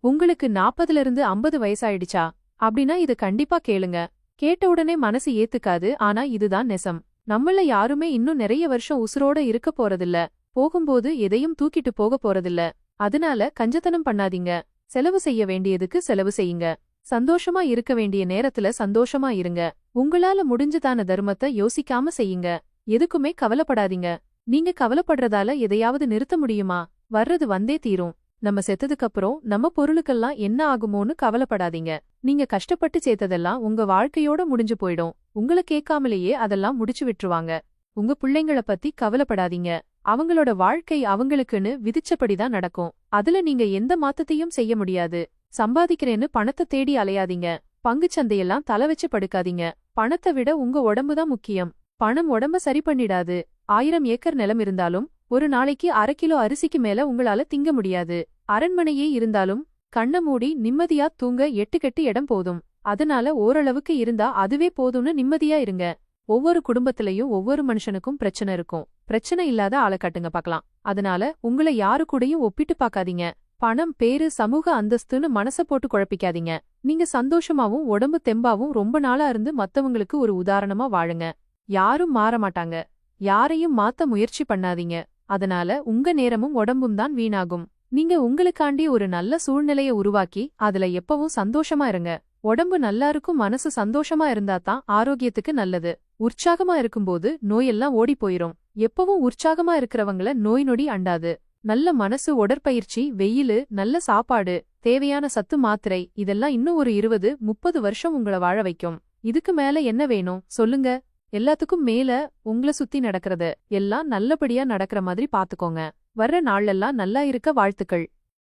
உங்களுக்கு நாற்பதுல இருந்து ஐம்பது வயசாயிடுச்சா? அப்படின்னா இது கண்டிப்பா கேளுங்க. கேட்ட உடனே மனசு ஏத்துக்காது ஆனா இதுதான் நெசம். நம்மள யாருமே இன்னும் நிறைய வருஷம் உசுரோட இருக்க போறதில்ல. போகும்போது எதையும் தூக்கிட்டு போக போறதில்ல. அதனால கஞ்சத்தனம் பண்ணாதீங்க. செலவு செய்ய வேண்டியதுக்கு செலவு செய்யுங்க. சந்தோஷமா இருக்க வேண்டிய நேரத்துல சந்தோஷமா இருங்க. உங்களால முடிஞ்சதான தர்மத்தை யோசிக்காம செய்யுங்க. எதுக்குமே கவலைப்படாதீங்க. நீங்க கவலைப்படுறதால எதையாவது நிறுத்த முடியுமா? வர்றது வந்தே தீரும். நம்ம செத்ததுக்கு அப்புறம் நம்ம பொருளுக்கெல்லாம் என்ன ஆகுமோன்னு கவலைப்படாதீங்க. நீங்க கஷ்டப்பட்டு சேர்த்ததெல்லாம் உங்க வாழ்க்கையோட முடிஞ்சு போயிடும். உங்கள கேட்காமலேயே அதெல்லாம் முடிச்சு விட்டுருவாங்க. உங்க பிள்ளைங்கள பத்தி கவலைப்படாதீங்க. அவங்களோட வாழ்க்கை அவங்களுக்குன்னு விதிச்சபடிதான் நடக்கும். அதுல நீங்க எந்த மாத்தத்தையும் செய்ய முடியாது. சம்பாதிக்கிறேன்னு பணத்தை தேடி அலையாதீங்க. பங்குச் சந்தையெல்லாம் தலை வச்சு படுக்காதீங்க. பணத்தை விட உங்க உடம்பு தான் முக்கியம். பணம் உடம்ப சரி பண்ணிடாது. ஆயிரம் ஏக்கர் நிலம் இருந்தாலும் ஒரு நாளைக்கு அரை கிலோ அரிசிக்கு மேல உங்களால திங்க முடியாது. அரண்மனையே இருந்தாலும் கண்ண மூடி நிம்மதியா தூங்க எட்டு கட்டு இடம் போதும். அதனால ஓரளவுக்கு இருந்தா அதுவே போதும்னு நிம்மதியா இருங்க. ஒவ்வொரு குடும்பத்திலயும் ஒவ்வொரு மனுஷனுக்கும் பிரச்சனை இருக்கும். பிரச்சனை இல்லாத ஆளை காட்டுங்க பார்க்கலாம். அதனால உங்களை யாரு கூடயும் ஒப்பிட்டு பாக்காதீங்க பணம் பேரு சமூக அந்தஸ்துன்னு மனச போட்டு குழப்பிக்காதீங்க. நீங்க சந்தோஷமாவும் உடம்பு தெம்பாவும் ரொம்ப நாளா இருந்து மத்தவங்களுக்கு ஒரு உதாரணமா வாழுங்க. யாரும் மாற மாட்டாங்க. யாரையும் மாத்த முயற்சி பண்ணாதீங்க. அதனால உங்க நேரமும் உடம்பும் தான் வீணாகும். நீங்க உங்களுக்காண்டி ஒரு நல்ல சூழ்நிலைய உருவாக்கி அதுல எப்பவும் சந்தோஷமா இருங்க. உடம்பு நல்லா இருக்கும் மனசு சந்தோஷமா இருந்தா தான் ஆரோக்கியத்துக்கு நல்லது. உற்சாகமா இருக்கும்போது நோயெல்லாம் ஓடி போயிரும். எப்பவும் உற்சாகமா இருக்கிறவங்கள நோய் நொடி அண்டாது. நல்ல மனசு உடற்பயிற்சி வெயிலு நல்ல சாப்பாடு தேவையான சத்து மாத்திரை இதெல்லாம் இன்னும் ஒரு இருபது முப்பது வருஷம் உங்கள வாழ வைக்கும். இதுக்கு மேல என்ன வேணும்? சொல்லுங்க. எல்லாத்துக்கும் மேல உங்கள சுத்தி நடக்கிறது. எல்லாம் நல்லபடியா நடக்கிற மாதிரி பாத்துக்கோங்க. வர்ற நாள்லெல்லாம் நல்லா இருக்க வாழ்த்துக்கள்.